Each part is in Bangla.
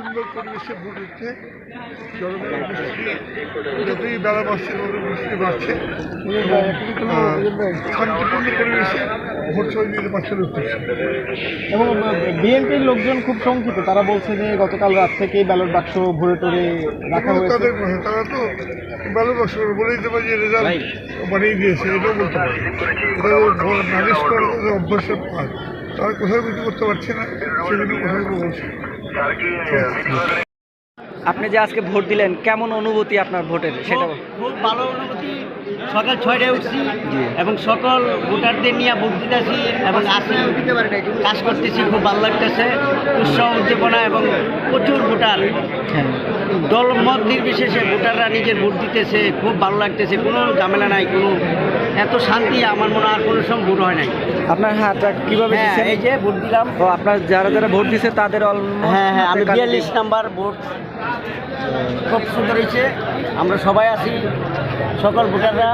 সুন্দর পরিবেশে ভোট হচ্ছে। জলবায়ু বৃষ্টি যতই বেলা বাড়ছে তত বৃষ্টি বাড়ছে। শান্তিপূর্ণ পরিবেশে ভোট পারছে এবং বিএনপির লোকজন খুব শঙ্কিত। তারা বলছে যে গতকাল রাত থেকে ব্যালট বাক্স ভরে টরে রাখা হয়েছে। তাদের তারা তো ব্যালট বাক্স বলে দিতে পারে যে রেজাল্ট বানিয়ে দিয়েছে এটাও বলতে পারে। নালিশ অভ্যাসের পার তারা কোথাও কিছু করতে পারছে না সেগুলো কোথাও বলছে আপনি যে আজকে ভোট দিলেন কেমন অনুভূতি আপনার ভোটের? সেটা খুব- ভালো অনুভূতি। সকাল ছয়টায় উঠছি এবং সকল ভোটারদের নিয়ে ভোট দিতেছি এবং আসি কাজ করতেছি খুব ভালো লাগতেছে। উৎসাহ উদ্দীপনা এবং প্রচুর ভোটার। হ্যাঁ। দল মত নির্বিশেষে ভোটাররা নিজের ভোট দিতেছে। খুব ভালো লাগতেছে। কোনো ঝামেলা নাই কোনো এত শান্তি আমার মনে আর কোনো সময় ভোট হয় নাই। আপনার হাতটা কীভাবে হ্যাঁ এই যে ভোট দিলাম। ও আপনার যারা যারা ভোট দিছে তাদের হ্যাঁ হ্যাঁ আমি বিয়াল্লিশ নাম্বার ভোট খুব সুন্দর হয়েছে। আমরা সবাই আছি সকল ভোটাররা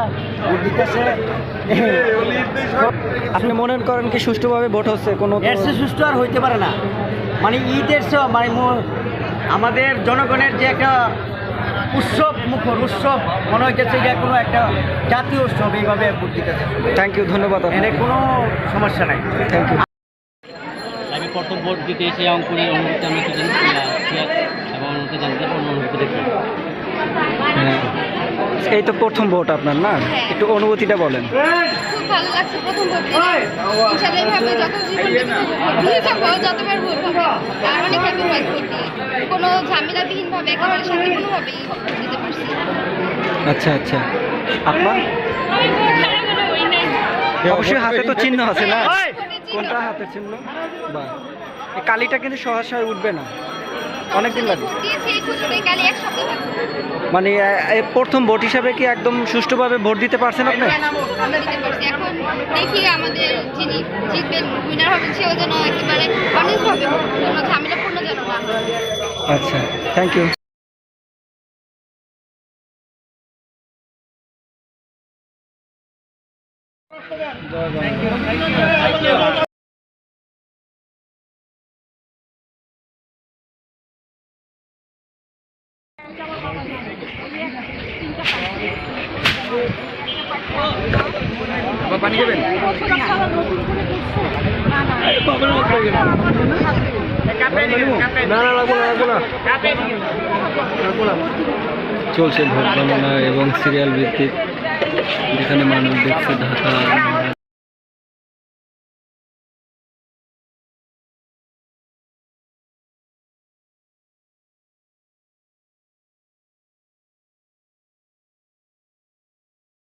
ভোট দিতেছে। আপনি মনে করেন কি সুষ্ঠুভাবে ভোট হচ্ছে? কোনো এর সুস্থ আর হইতে পারে না। মানে ঈদের মানে আমাদের জনগণের যে একটা উৎসব মুখর উৎসব মনে হইতেছে যে কোনো একটা জাতীয় উৎসব এইভাবে দিতেছে থ্যাংক ইউ ধন্যবাদ এনে কোনো সমস্যা নাই। থ্যাংক ইউ আমি প্রথম ভোট দিতে এসে অঙ্কুরে অনুভূতি আমি একটু এবং অনুভূতি জানতে অনুভূতি দেখি হ্যাঁ। এই তো প্রথম ভোট আপনার না? একটু অনুভূতিটা বলেন। খুব ভালো লাগছে প্রথম ভোট দিয়ে ইনশাল্লাহ এইভাবে যত জীবন বেঁচে থাকব ভোট দিয়ে যাব যতবার ভোট হবে আর অনেক হ্যাপি হয় ভোট দিয়ে। কোনো ঝামেলাবিহীনভাবে একেবারে শান্তিপূর্ণভাবেই দিতে পারছি আচ্ছা আচ্ছা। আপনার অবশ্যই হাতে তো চিহ্ন আছে না? কোনটা হাতে চিহ্ন? বা এই কালিটা কিন্তু সহসায় উঠবে না। সপ্তাহ থাকব। মানে প্রথম ভোট হিসাবে কি একদম সুষ্ঠুভাবে ভোট দিতে পারছেন আপনি? আমরা দিতে পারছি। এখন দেখি আমাদের যিনি জিতবেন উইনার হবেন সেও যেন একেবারে অনেস্টভাবে হোক কোনো ঝামেলাপূর্ণ যেন না আচ্ছা থ্যাংক ইউ পানি চলছে ভোট গণনা এবং সিরিয়াল ভিত্তিক যেখানে মানুষ দেখছে Dhaka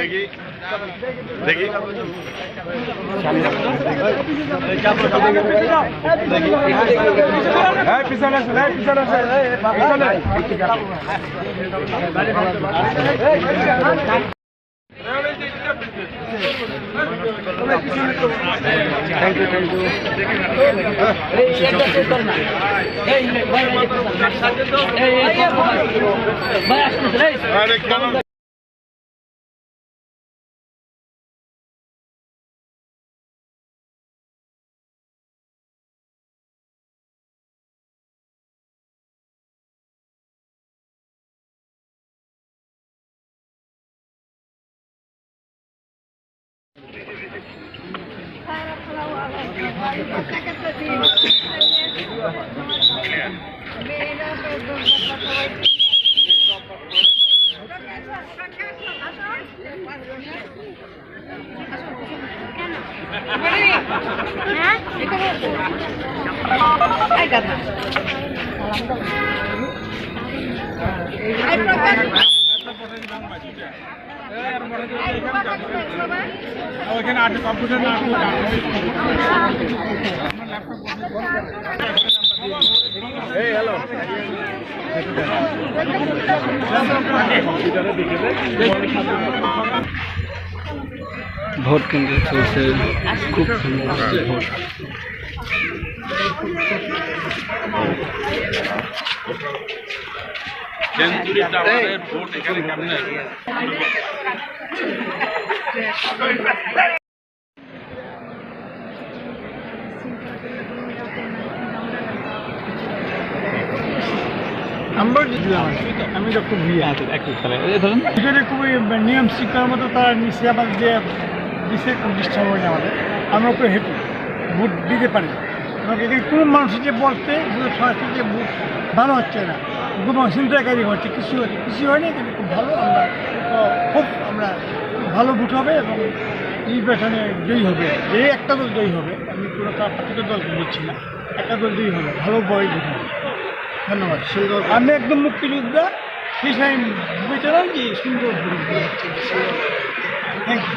thank you thank you Hai, Itu. Ayo, Salam. এখানে আছে কম্পিউটার না এই হ্যালো ভোট কেন্দ্রে চলছে খুব সুন্দর ভোট সেঞ্চুরি টাওয়ারের ভোট এখানে কেমন আমরা। জিতলাম আমি ডক্টর ভিয়া ভিতরে খুবই নিয়ম শিক্ষার মতো তারা নিচে আবার যে দিছে ডিস্টার্ব হয়নি আমাদের আমরা খুব হ্যাপি ভোট দিতে পারি এবং এখানে কোনো মানুষ যে বলতে যে সরাসরি যে ভোট ভালো হচ্ছে না কোনো চিন্তাকারী হচ্ছে কিছু হচ্ছে কিছু হয়নি কিন্তু খুব ভালো আমরা খুব আমরা ভালো ভোট হবে এবং নির্বাচনে জয়ী হবে। যে একটা দল জয়ী হবে আমি কোনো পার্টিকে দলকে বলছি না একটা দল জয়ী হবে ভালো বই ভোট হবে। ধন্যবাদ। সুন্দর আমি একদম মুক্তিযোদ্ধা কৃষাইন সময় বিবেচনা যে সুন্দর। থ্যাংক ইউ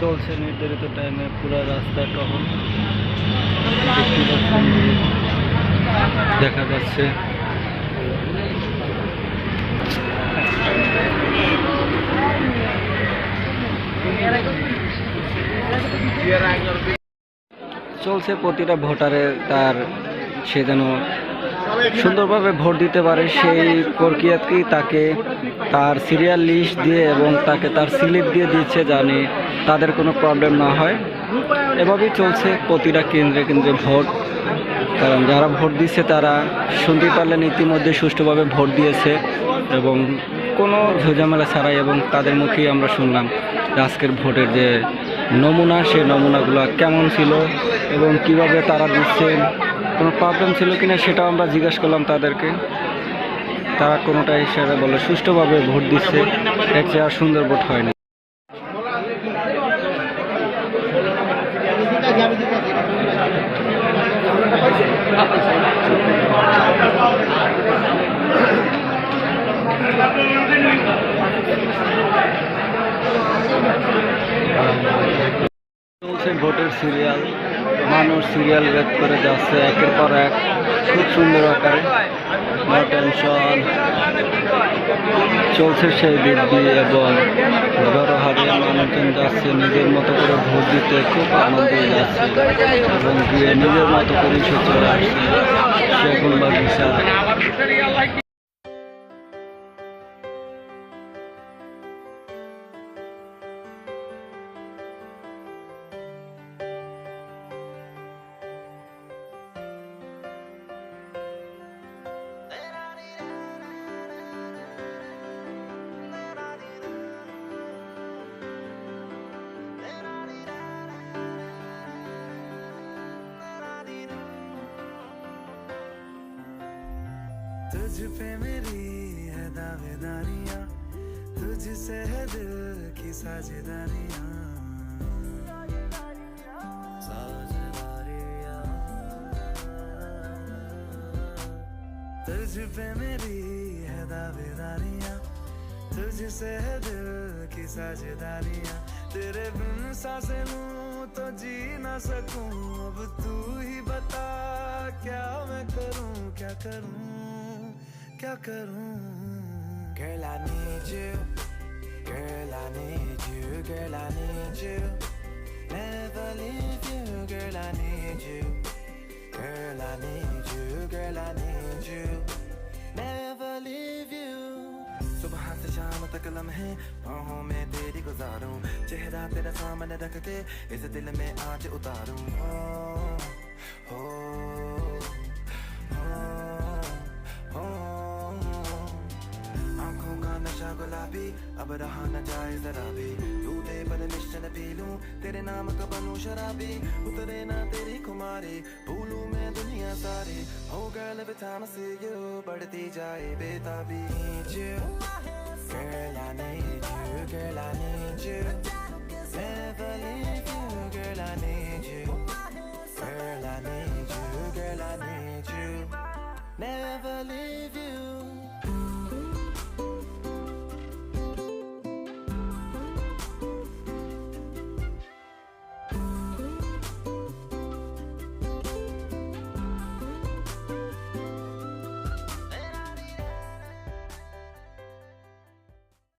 চলছে নির্ধারিত টাইমে পুরো রাস্তা টহল। দেখা যাচ্ছে। চলছে প্রতিটা ভোটারের তার সে যেন সুন্দরভাবে ভোট দিতে পারে সেই প্রক্রিয়াতেই তাকে তার সিরিয়াল লিস্ট দিয়ে এবং তাকে তার স্লিপ দিয়ে দিচ্ছে জানি তাদের কোনো প্রবলেম না হয়। এভাবেই চলছে প্রতিটা কেন্দ্রে কেন্দ্রে ভোট। কারণ যারা ভোট দিচ্ছে তারা শুনতে পারলেন ইতিমধ্যে সুষ্ঠুভাবে ভোট দিয়েছে এবং কোনো ঝুঝামেলা ছাড়াই এবং তাদের মুখেই আমরা শুনলাম আজকের ভোটের যে নমুনা, সে নমুনাগুলো কেমন ছিল এবং কীভাবে তারা দিচ্ছেন, কোনো প্রবলেম ছিল কিনা সেটাও আমরা জিজ্ঞাসা করলাম তাদেরকে। তারা কোনোটা হিসাবে বলে সুষ্ঠুভাবে ভোট দিচ্ছে এর চেয়ে আর সুন্দর ভোট হয়নি চলছে ভোটের সিরিয়াল, মানুষ সিরিয়াল বেদ করে যাচ্ছে, একের পর এক, খুব সুন্দর আকারে। টেনশন চলছে সেই বৃদ্ধি এবং বড় হারে মানুষজন যাচ্ছে, নিজের মতো করে ভোট দিতে খুব আনন্দ যাচ্ছে এবং গিয়ে নিজের মতো করে সে চলে আসছে বা तुझ पे मेरी है दावेदारियाँ तुझसे है दिल की साझेदारियाँ। तुझ पे मेरी है दावेदारियाँ तुझसे है दिल की साझेदारियाँ। तेरे बिन साँसें लूँ तो जी ना सकूँ, अब तू ही बता, क्या मैं करूँ, क्या करूँ? क्या करूँ Girl I need you Girl I need you Girl I need you Never leave you Girl I need you Girl I need you Girl I need you Never leave you सुबह से शाम तक लम्हे बाहों में तेरी गुजारूं चेहरा तेरा सामने रख के इस दिल में आज उतारूं हो अब रहा न जाए जरा भी तू दे पर निश्चन पी लूं तेरे नाम का बनूं शराबी उतरे ना तेरी खुमारी भूलूं मैं दुनिया सारी हो गर्ल विद आई बढ़ती जाए बेताबी Girl, I need you, girl, I need you. Never leave you, girl, I need you. Girl, I need you, girl, I need you. Never leave.